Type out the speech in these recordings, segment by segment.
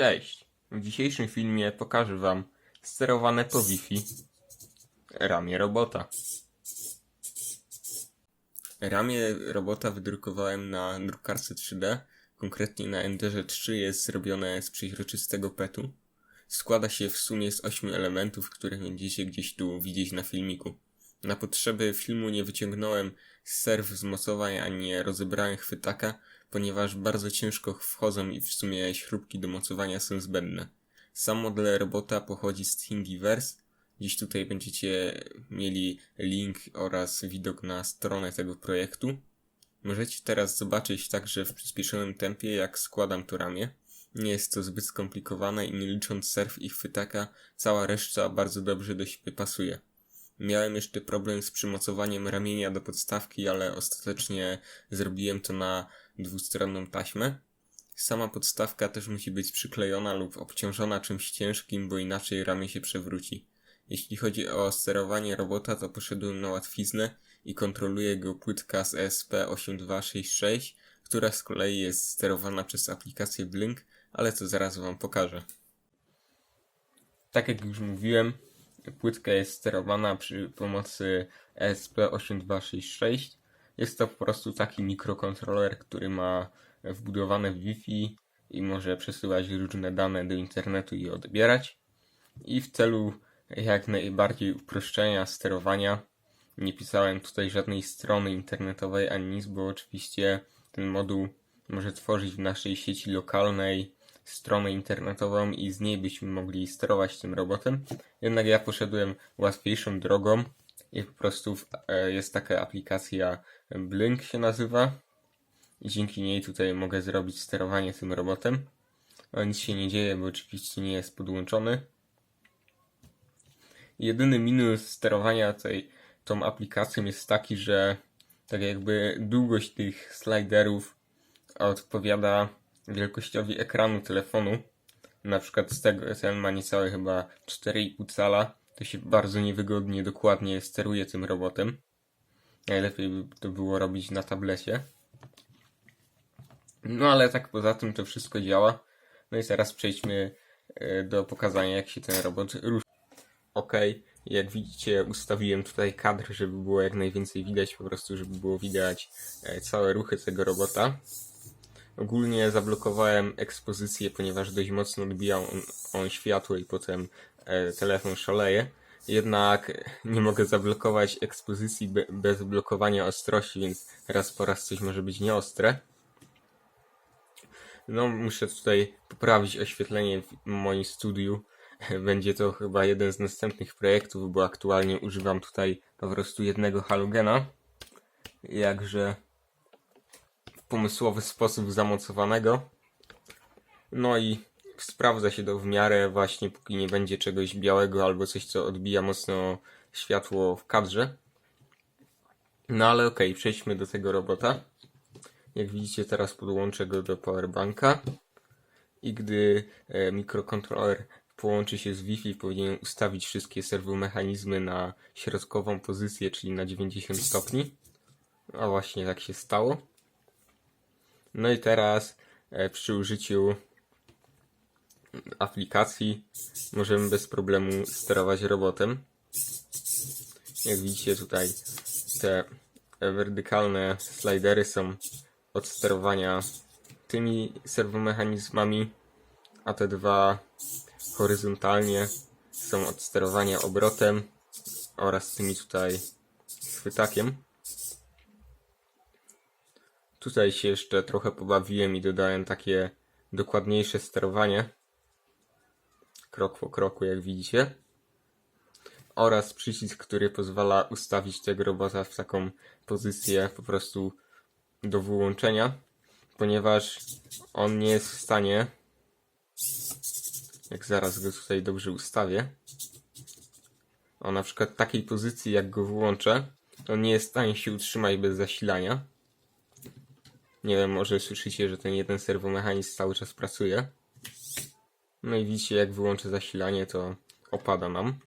Cześć! W dzisiejszym filmie pokażę Wam sterowane po Wi-Fi ramię robota. Ramię robota wydrukowałem na drukarce 3D, konkretnie na Enderze 3 jest zrobione z przeźroczystego petu. Składa się w sumie z 8 elementów, które będziecie gdzieś tu widzieć na filmiku. Na potrzeby filmu nie wyciągnąłem serw z mocowań ani rozebrałem chwytaka, ponieważ bardzo ciężko wchodzą i w sumie śrubki do mocowania są zbędne. Sam model robota pochodzi z Thingiverse. Dziś tutaj będziecie mieli link oraz widok na stronę tego projektu. Możecie teraz zobaczyć także w przyspieszonym tempie, jak składam to ramię. Nie jest to zbyt skomplikowane i nie licząc serw i chwytaka, cała reszta bardzo dobrze do siebie pasuje. Miałem jeszcze problem z przymocowaniem ramienia do podstawki, ale ostatecznie zrobiłem to na dwustronną taśmę. Sama podstawka też musi być przyklejona lub obciążona czymś ciężkim, bo inaczej ramię się przewróci. Jeśli chodzi o sterowanie robota, to poszedłem na łatwiznę i kontroluje go płytka z ESP8266, która z kolei jest sterowana przez aplikację Blink, ale to zaraz Wam pokażę. Tak jak już mówiłem, płytka jest sterowana przy pomocy ESP8266. Jest to po prostu taki mikrokontroler, który ma wbudowane Wi-Fi i może przesyłać różne dane do internetu i odbierać. I w celu jak najbardziej uproszczenia sterowania nie pisałem tutaj żadnej strony internetowej ani nic, bo oczywiście ten moduł może tworzyć w naszej sieci lokalnej stronę internetową i z niej byśmy mogli sterować tym robotem. Jednak ja poszedłem łatwiejszą drogą i po prostu e, jest taka aplikacja Blink się nazywa i dzięki niej tutaj mogę zrobić sterowanie tym robotem. Ale nic się nie dzieje, bo oczywiście nie jest podłączony. Jedyny minus sterowania tej, tą aplikacją jest taki, że tak jakby długość tych sliderów odpowiada wielkościowi ekranu telefonu. Na przykład z tego ten ma niecałe chyba 4,5 cala. To się bardzo niewygodnie, dokładnie steruje tym robotem. Najlepiej by to było robić na tablecie. No ale tak poza tym to wszystko działa. No i teraz przejdźmy e, do pokazania jak się ten robot rusza. Ok, jak widzicie ustawiłem tutaj kadr, żeby było jak najwięcej widać, po prostu żeby było widać e, całe ruchy tego robota. Ogólnie zablokowałem ekspozycję, ponieważ dość mocno odbijał on, on światło i potem e, telefon szaleje. Jednak nie mogę zablokować ekspozycji be, bez blokowania ostrości, więc raz po raz coś może być nieostre. No, muszę tutaj poprawić oświetlenie w moim studiu. Będzie to chyba jeden z następnych projektów, bo aktualnie używam tutaj po prostu jednego halogena. Jakże pomysłowy sposób zamocowanego. No i sprawdza się to w miarę właśnie, póki nie będzie czegoś białego albo coś, co odbija mocno światło w kadrze. No ale okej, przejdźmy do tego robota. Jak widzicie, teraz podłączę go do powerbanka. I gdy e, mikrokontroler połączy się z Wi-Fi, powinien ustawić wszystkie serwomechanizmy na środkową pozycję, czyli na 90 stopni. A właśnie tak się stało. No i teraz e, przy użyciu aplikacji możemy bez problemu sterować robotem. Jak widzicie tutaj te wertykalne slidery są od sterowania tymi serwomechanizmami, a te dwa horyzontalnie są od sterowania obrotem oraz tymi tutaj chwytakiem. Tutaj się jeszcze trochę pobawiłem i dodałem takie dokładniejsze sterowanie. Krok po kroku, jak widzicie. Oraz przycisk, który pozwala ustawić tego robota w taką pozycję po prostu do wyłączenia, ponieważ on nie jest w stanie, jak zaraz go tutaj dobrze ustawię, o na przykład takiej pozycji, jak go wyłączę, on nie jest w stanie się utrzymać bez zasilania. Nie wiem, może słyszycie, że ten jeden serwomechanizm cały czas pracuje. No i widzicie, jak wyłączę zasilanie, to opada nam.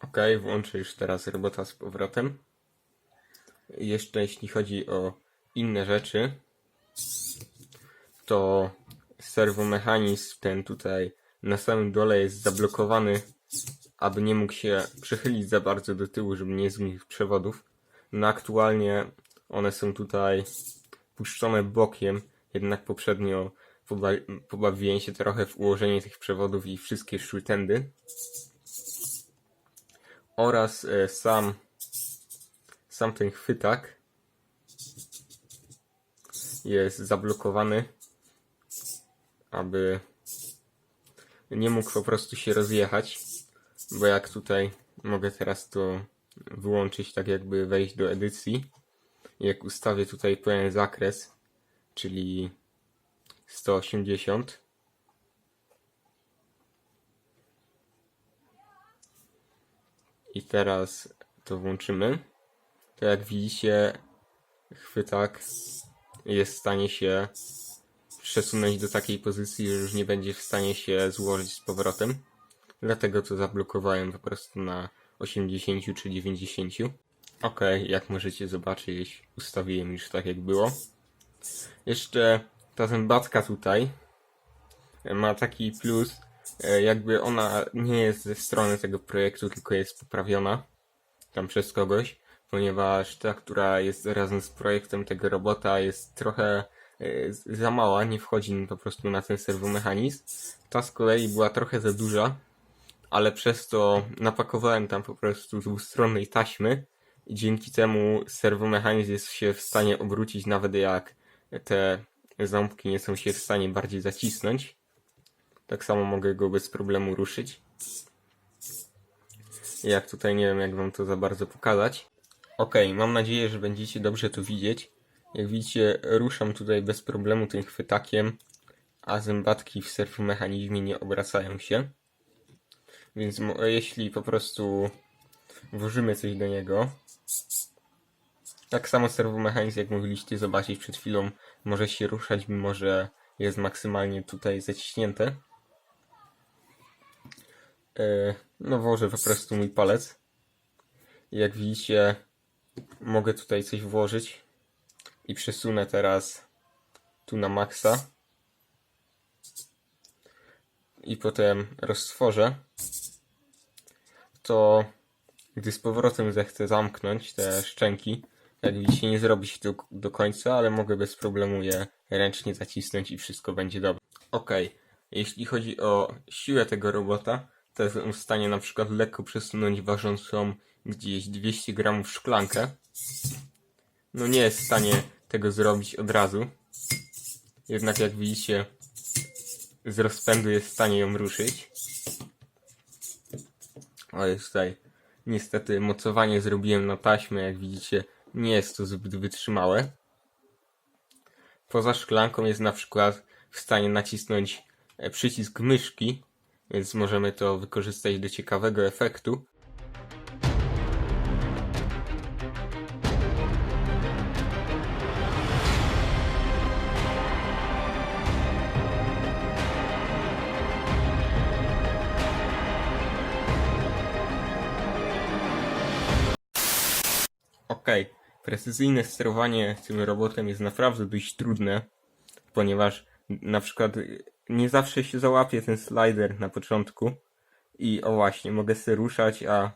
Ok, włączę już teraz robota z powrotem. Jeszcze jeśli chodzi o inne rzeczy, to serwomechanizm ten tutaj na samym dole jest zablokowany, aby nie mógł się przechylić za bardzo do tyłu, żeby nie zgnił przewodów. No aktualnie one są tutaj puszczone bokiem, jednak poprzednio poba- pobawiłem się trochę w ułożenie tych przewodów i wszystkie szły tędy. Oraz e, sam sam ten chwytak jest zablokowany, aby nie mógł po prostu się rozjechać, bo jak tutaj mogę teraz to wyłączyć, tak jakby wejść do edycji, jak ustawię tutaj pełen zakres, czyli 180, i teraz to włączymy, to jak widzicie chwytak jest w stanie się przesunąć do takiej pozycji, że już nie będzie w stanie się złożyć z powrotem. Dlatego to zablokowałem po prostu na 80 czy 90. Ok, jak możecie zobaczyć, ustawiłem już tak jak było. Jeszcze ta zębatka tutaj ma taki plus, e, jakby ona nie jest ze strony tego projektu, tylko jest poprawiona tam przez kogoś, ponieważ ta, która jest razem z projektem tego robota jest trochę e, z- za mała, nie wchodzi po prostu na ten serwomechanizm. Ta z kolei była trochę za duża, ale przez to napakowałem tam po prostu dwustronnej taśmy dzięki temu serwomechanizm jest się w stanie obrócić nawet jak te ząbki nie są się w stanie bardziej zacisnąć. Tak samo mogę go bez problemu ruszyć. Jak tutaj nie wiem jak wam to za bardzo pokazać. Okej, mam nadzieję, że będziecie dobrze to widzieć. Jak widzicie, ruszam tutaj bez problemu tym chwytakiem, a zębatki w serwomechanizmie nie obracają się. Więc jeśli po prostu włożymy coś do niego, tak samo serwomechanizm, jak mogliście zobaczyć przed chwilą, może się ruszać, mimo że jest maksymalnie tutaj zaciśnięte. No włożę po prostu mój palec. Jak widzicie, mogę tutaj coś włożyć i przesunę teraz tu na maksa i potem roztworzę, to gdy z powrotem zechcę zamknąć te szczęki, jak widzicie nie zrobi się to do końca, ale mogę bez problemu je ręcznie zacisnąć i wszystko będzie dobrze. Ok, jeśli chodzi o siłę tego robota, to jest on w stanie na przykład lekko przesunąć ważącą gdzieś 200 gramów szklankę. No nie jest w stanie tego zrobić od razu. Jednak jak widzicie, z rozpędu jest w stanie ją ruszyć. Ale tutaj niestety mocowanie zrobiłem na taśmę, jak widzicie, nie jest to zbyt wytrzymałe. Poza szklanką jest na przykład w stanie nacisnąć e, przycisk myszki, więc możemy to wykorzystać do ciekawego efektu. Okej, precyzyjne sterowanie tym robotem jest naprawdę dość trudne, ponieważ na przykład nie zawsze się załapie ten slider na początku i o właśnie, mogę sobie ruszać, a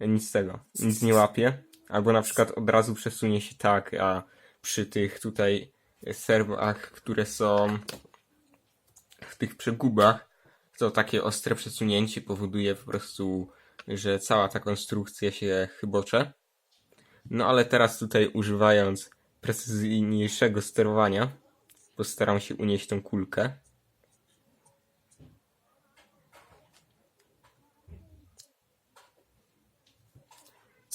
nic z tego, nic nie łapie, albo na przykład od razu przesunie się tak, a przy tych tutaj serwach, które są w tych przegubach, to takie ostre przesunięcie powoduje po prostu, że cała ta konstrukcja się chybocze. No ale teraz tutaj używając precyzyjniejszego sterowania, postaram się unieść tą kulkę.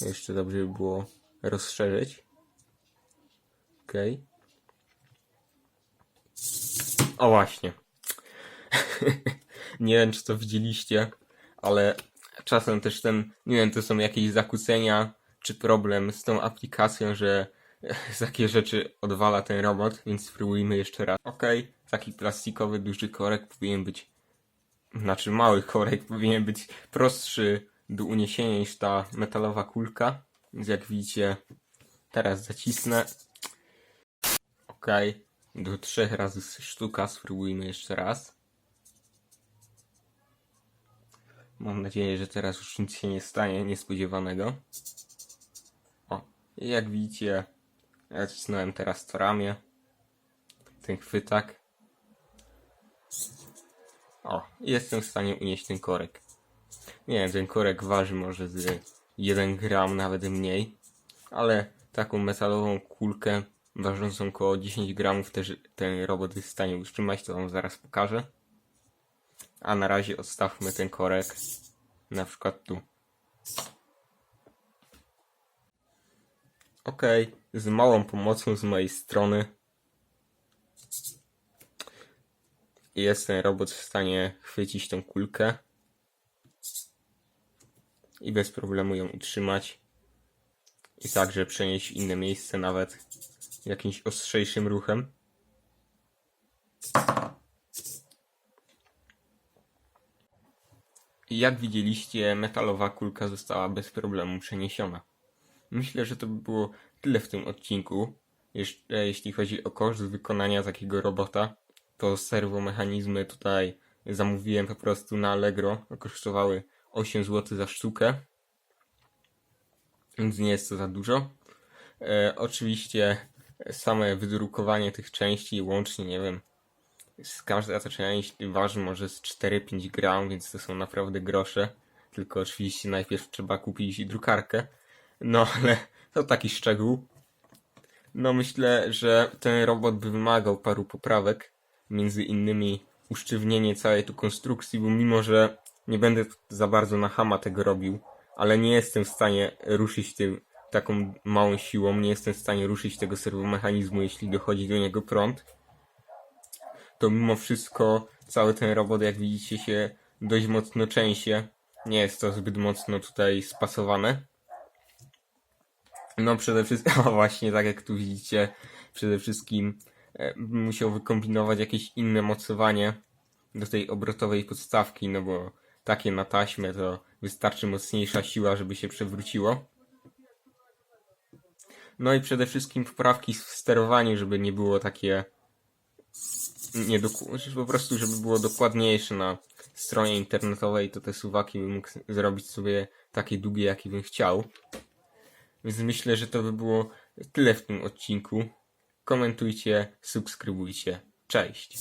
Jeszcze dobrze by było rozszerzyć. Ok. O właśnie. nie wiem, czy to widzieliście, ale czasem też ten, nie wiem, to są jakieś zakłócenia, czy problem z tą aplikacją, że takie rzeczy odwala ten robot, więc spróbujmy jeszcze raz. Ok, taki plastikowy duży korek powinien być, znaczy mały korek powinien być prostszy do uniesienia niż ta metalowa kulka, więc jak widzicie, teraz zacisnę. Ok, do trzech razy sztuka. Spróbujmy jeszcze raz. Mam nadzieję, że teraz już nic się nie stanie niespodziewanego. Jak widzicie, ja cisnąłem teraz to ramię. Ten chwytak. O, jestem w stanie unieść ten korek. Nie ten korek waży może z 1 gram, nawet mniej. Ale taką metalową kulkę ważącą około 10 gramów też ten robot jest w stanie utrzymać, to wam zaraz pokażę. A na razie odstawmy ten korek na przykład tu. Ok, z małą pomocą z mojej strony jest ten robot w stanie chwycić tą kulkę i bez problemu ją utrzymać i także przenieść w inne miejsce nawet jakimś ostrzejszym ruchem. Jak widzieliście, metalowa kulka została bez problemu przeniesiona. Myślę, że to by było tyle w tym odcinku. Jeszcze jeśli chodzi o koszt wykonania takiego robota, to serwomechanizmy tutaj zamówiłem po prostu na Allegro. Kosztowały 8 zł za sztukę. Więc nie jest to za dużo. E, oczywiście same wydrukowanie tych części łącznie, nie wiem, z każda ta część waży może z 4-5 gram, więc to są naprawdę grosze. Tylko oczywiście najpierw trzeba kupić drukarkę. No ale to taki szczegół. No myślę, że ten robot by wymagał paru poprawek. Między innymi usztywnienie całej tu konstrukcji, bo mimo, że nie będę za bardzo na hama tego robił, ale nie jestem w stanie ruszyć tym taką małą siłą, nie jestem w stanie ruszyć tego serwomechanizmu, jeśli dochodzi do niego prąd to mimo wszystko cały ten robot, jak widzicie, się dość mocno trzęsie. Nie jest to zbyt mocno tutaj spasowane. No przede wszystkim, o właśnie, tak jak tu widzicie, przede wszystkim e, musiał wykombinować jakieś inne mocowanie do tej obrotowej podstawki, no bo takie na taśmę to wystarczy mocniejsza siła, żeby się przewróciło. No i przede wszystkim poprawki w sterowaniu, żeby nie było takie nie po prostu, żeby było dokładniejsze na stronie internetowej, to te suwaki bym mógł zrobić sobie takie długie, jakie bym chciał. Więc myślę, że to by było tyle w tym odcinku. Komentujcie, subskrybujcie. Cześć!